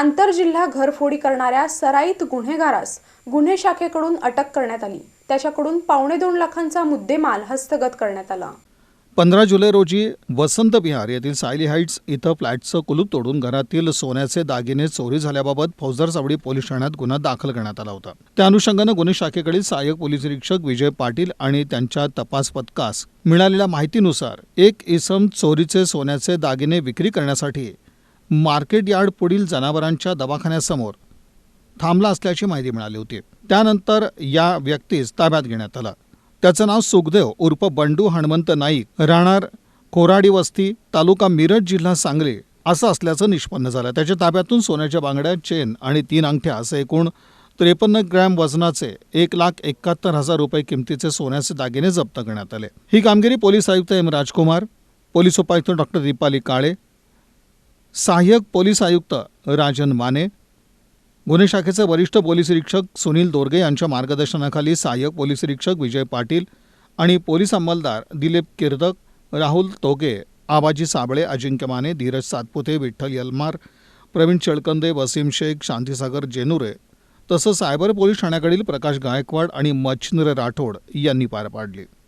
आंतरजिल्हा घरफोडी करणाऱ्या सराईत गुन्हेगारास गुन्हे शाखेकडून अटक करण्यात आली. त्याच्याकडून पावणे दोन लाखांचा मुद्देमाल हस्तगत करण्यात आला. पंधरा जुलै रोजी वसंत विहार येथील सायली हाईट्स इथं फ्लॅटचं कुलूप तोडून घरातील सोन्याचे दागिने चोरी झाल्याबाबत फौजदार सावडी पोलीस ठाण्यात गुन्हा दाखल करण्यात आला होता. त्या अनुषंगानं गुन्हे शाखेकडील सहाय्यक पोलीस निरीक्षक विजय पाटील आणि त्यांच्या तपास पथकास मिळालेल्या माहितीनुसार एक इसम चोरीचे सोन्याचे दागिने विक्री करण्यासाठी मार्केट यार्ड पुढील जनावरांच्या दवाखान्यासमोर थांबला असल्याची माहिती मिळाली होती. त्यानंतर या व्यक्तीस ताब्यात घेण्यात आला. त्याचं नाव सुखदेव उर्फ बंडू हणमंत नाईक राहणार कोराडी वस्ती तालुका मिरज जिल्हा सांगली असं असल्याचं निष्पन्न झालं. त्याच्या ताब्यातून सोन्याच्या बांगड्या चेन आणि तीन अंगठ्या असं एकूण त्रेपन्न ग्रॅम वजनाचे एक लाख एकाहत्तर हजार रुपये किमतीचे सोन्याचे दागिने जप्त करण्यात आले. ही कामगिरी पोलीस आयुक्त एम राजकुमार पोलीस उपायुक्त डॉक्टर दीपाली काळे सहाय्यक पोलीस आयुक्त राजन माने गुन्हे शाखेचे वरिष्ठ पोलीस निरीक्षक सुनील दोरगे यांच्या मार्गदर्शनाखाली सहाय्यक पोलीस निरीक्षक विजय पाटील आणि पोलीस अंमलदार दिलीप किर्दक राहुल तोगे आबाजी साबळे अजिंक्य माने धीरज सातपुते विठ्ठल यलमार प्रवीण चळकंदे वसीम शेख शांतीसागर जेनुरे तसंच सायबर पोलीस ठाण्याकडील प्रकाश गायकवाड आणि मच्छिंद्र राठोड यांनी पार पाडली.